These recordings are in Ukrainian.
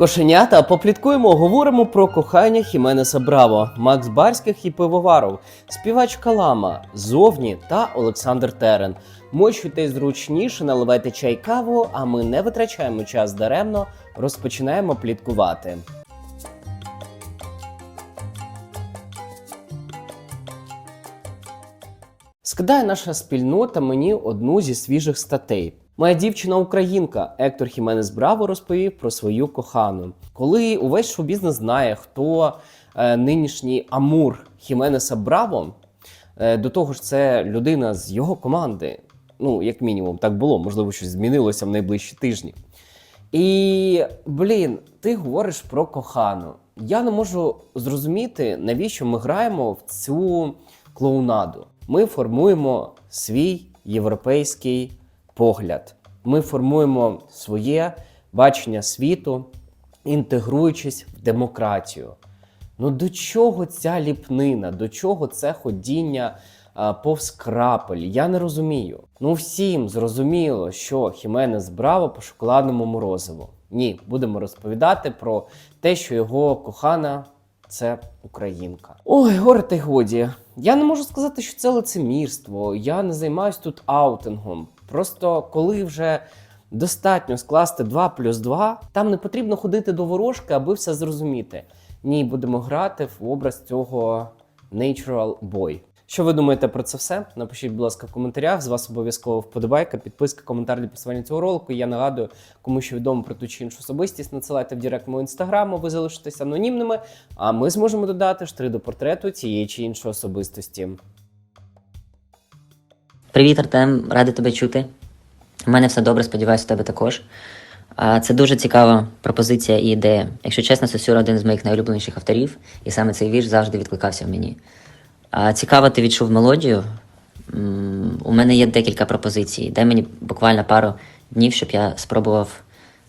Кошенята, попліткуємо, говоримо про кохання Хіменеса Браво, Макс Барських і Пивоваров, співачка Лама, Зовні та Олександр Терен. Мочуйте зручніше, наливайте чай каву, а ми не витрачаємо час даремно, розпочинаємо пліткувати. Скидає наша спільнота мені одну зі свіжих статей. Моя дівчина українка Ектор Хіменес Браво розповів про свою кохану. Коли увесь шоу-бізнес знає, хто е, нинішній Амур Хіменеса Браво, е, до того ж, це людина з його команди. Ну, як мінімум, так було, можливо, щось змінилося в найближчі тижні. І блін, ти говориш про кохану. Я не можу зрозуміти, навіщо ми граємо в цю клоунаду. Ми формуємо свій європейський погляд. Ми формуємо своє бачення світу, інтегруючись в демократію. Ну до чого ця ліпнина? До чого це ходіння а, повз крапель? Я не розумію. Ну всім зрозуміло, що Хіменес Браво по шоколадному морозиву. Ні, будемо розповідати про те, що його кохана це українка. Ой, горе та й годі. Я не можу сказати, що це лицемірство. Я не займаюся тут аутингом. Просто коли вже достатньо скласти 2 плюс 2, там не потрібно ходити до ворожки, аби все зрозуміти. Ні, будемо грати в образ цього Natural Boy. Що ви думаєте про це все? Напишіть, будь ласка, в коментарях. З вас обов'язково вподобайка, підписка, коментар для посилання цього ролику. Я нагадую, кому що відомо про ту чи іншу особистість, надсилайте в директ мого інстаграму, ви залишитесь анонімними, а ми зможемо додати штри до портрету цієї чи іншої особистості. Привіт, Артем, радий тебе чути. У мене все добре, сподіваюся, у тебе також. Це дуже цікава пропозиція і ідея. Якщо чесно, Сосюра один з моїх найулюбленіших авторів, і саме цей вірш завжди відкликався в мені. Цікаво, ти відчув мелодію. У мене є декілька пропозицій. Дай мені буквально пару днів, щоб я спробував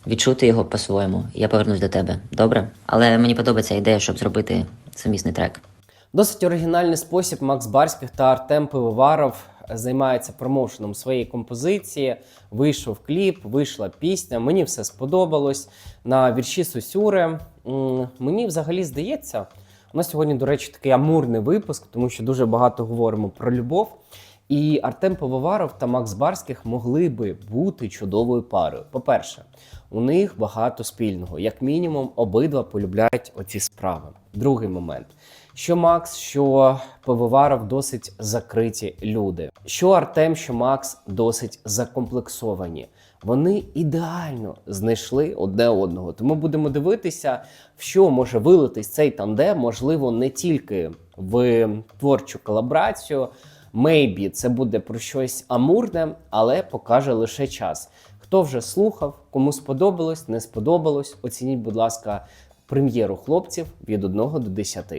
відчути його по-своєму. Я повернусь до тебе. Добре? Але мені подобається ідея, щоб зробити сумісний трек. Досить оригінальний спосіб Макс Барських та Артем Пивоваров займаються промоушеном своєї композиції. Вийшов кліп, вийшла пісня. Мені все сподобалось. На вірші Сосюри. Мені взагалі здається, у нас сьогодні, до речі, такий амурний випуск, тому що дуже багато говоримо про любов. І Артем Пивоваров та Макс Барських могли би бути чудовою парою. По-перше, у них багато спільного. Як мінімум, обидва полюбляють оці справи. Другий момент. Що Макс, що Пивоваров досить закриті люди. Що Артем, що Макс досить закомплексовані. Вони ідеально знайшли одне одного. Тому будемо дивитися, в що може вилитись цей тандем, можливо, не тільки в творчу колаборацію. Maybe це буде про щось амурне, але покаже лише час. Хто вже слухав, кому сподобалось, не сподобалось, оцініть, будь ласка, прем'єру хлопців від 1 до 10.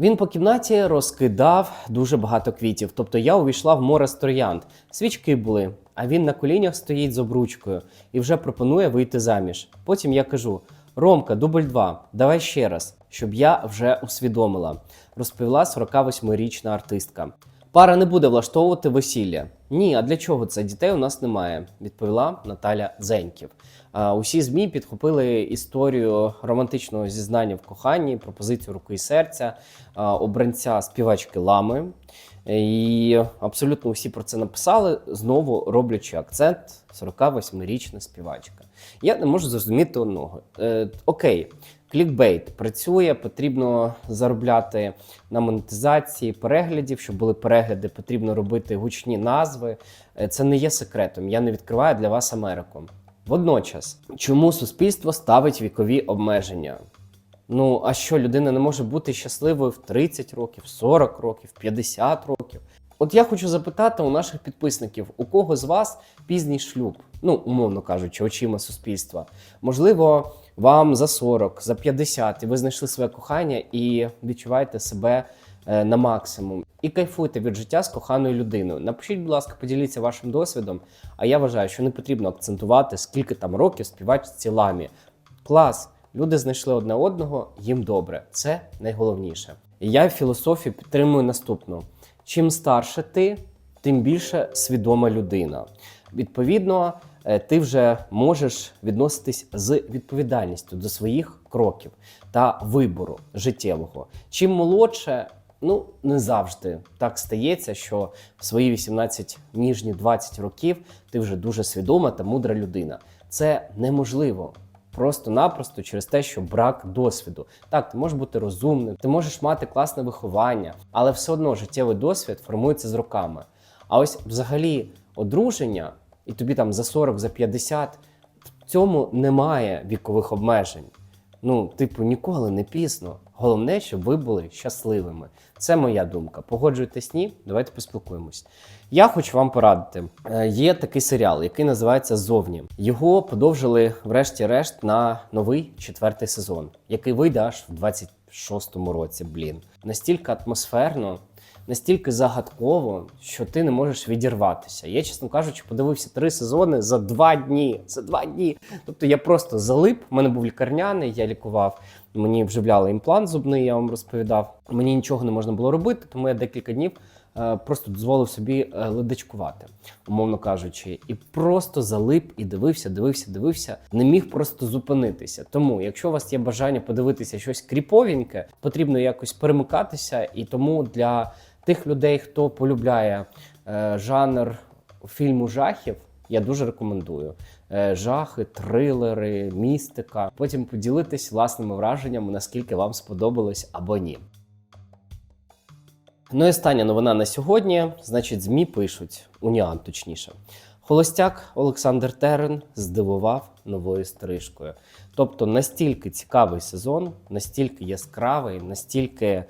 Він по кімнаті розкидав дуже багато квітів. Тобто я увійшла в море з. Свічки були, а він на колінях стоїть з обручкою і вже пропонує вийти заміж. Потім я кажу: Ромка, дубль 2, давай ще раз, щоб я вже усвідомила, розповіла 48-річна артистка. Пара не буде влаштовувати весілля. Ні, а для чого це? Дітей у нас немає, відповіла Наталя Дзеньків. А, Усі змі підхопили історію романтичного зізнання в коханні, пропозицію руки і серця, обранця співачки Лами. І абсолютно усі про це написали, знову роблячи акцент 48-річна співачка. Я не можу зрозуміти одного. Е, окей, клікбейт працює, потрібно заробляти на монетизації переглядів, щоб були перегляди, потрібно робити гучні назви. Е, Це не є секретом. Я не відкриваю для вас Америку. Водночас, чому суспільство ставить вікові обмеження? Ну, а що людина не може бути щасливою в 30 років, 40 років, 50 років? От я хочу запитати у наших підписників, у кого з вас пізній шлюб? Ну, умовно кажучи, очима суспільства. Можливо, вам за 40, за 50, і ви знайшли своє кохання і відчуваєте себе е, на максимум. І кайфуйте від життя з коханою людиною. Напишіть, будь ласка, поділіться вашим досвідом. А я вважаю, що не потрібно акцентувати, скільки там років співачці ламі. Клас! Люди знайшли одне одного, їм добре. Це найголовніше. І я в філософії підтримую наступну: чим старше ти, тим більше свідома людина. Відповідно, е, ти вже можеш відноситись з відповідальністю до своїх кроків та вибору життєвого. Чим молодше, ну не завжди так стається, що в свої 18 ніжні 20 років ти вже дуже свідома та мудра людина. Це неможливо. Просто-напросто через те, що брак досвіду. Так, ти можеш бути розумним, ти можеш мати класне виховання, але все одно життєвий досвід формується з роками. А ось взагалі одруження, і тобі там за 40, за 50, в цьому немає вікових обмежень. Ну, типу, ніколи не пізно. Головне, щоб ви були щасливими. Це моя думка. Погоджуєтесь ні? Давайте поспілкуємось. Я хочу вам порадити. Е, Є такий серіал, який називається Зовні. Його подовжили, врешті-решт, на новий четвертий сезон, який вийде аж в 26-му році. Блін, настільки атмосферно, настільки загадково, що ти не можеш відірватися. Я, чесно кажучи, подивився три сезони за два дні. За два дні. Тобто я просто залип. У мене був лікарняний, я лікував. Мені вживляли імплант зубний, я вам розповідав. Мені нічого не можна було робити, тому я декілька днів е, просто дозволив собі е, ледачкувати, умовно кажучи, і просто залип і дивився, дивився, дивився. Не міг просто зупинитися. Тому, якщо у вас є бажання подивитися щось кріповеньке, потрібно якось перемикатися. І тому для тих людей, хто полюбляє е, жанр фільму жахів. Я дуже рекомендую Е, жахи, трилери, містика. Потім поділитись власними враженнями, наскільки вам сподобалось або ні. Ну і остання новина на сьогодні. Значить, ЗМІ пишуть уніан, точніше. Холостяк Олександр Терен здивував новою стрижкою. Тобто настільки цікавий сезон, настільки яскравий, настільки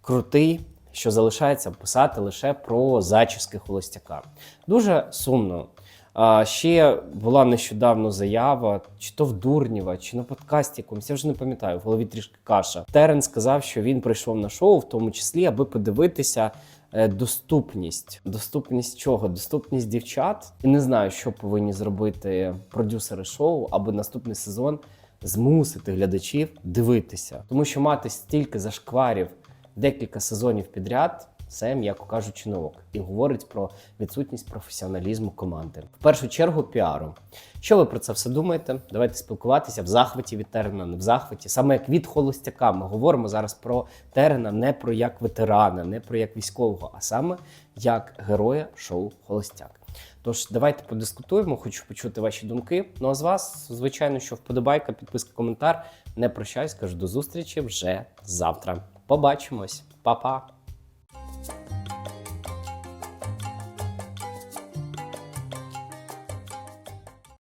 крутий, що залишається писати лише про зачіски холостяка. Дуже сумно. А ще була нещодавно заява, чи то в Дурнєва, чи на подкасті якомусь, я вже не пам'ятаю, в голові трішки каша. Терен сказав, що він прийшов на шоу, в тому числі, аби подивитися е, доступність. Доступність чого? Доступність дівчат. І не знаю, що повинні зробити продюсери шоу, аби наступний сезон змусити глядачів дивитися. Тому що мати стільки зашкварів декілька сезонів підряд. Це, м'яко кажучи, новок і говорить про відсутність професіоналізму команди. В першу чергу піару. Що ви про це все думаєте? Давайте спілкуватися в захваті від Терена, не в захваті. Саме як від холостяка. Ми говоримо зараз про Терена не про як ветерана, не про як військового, а саме як героя шоу Холостяк. Тож давайте подискутуємо, хочу почути ваші думки. Ну а з вас, звичайно, що вподобайка, підписка, коментар. Не прощаюсь, кажу до зустрічі вже завтра. Побачимось, Па-па!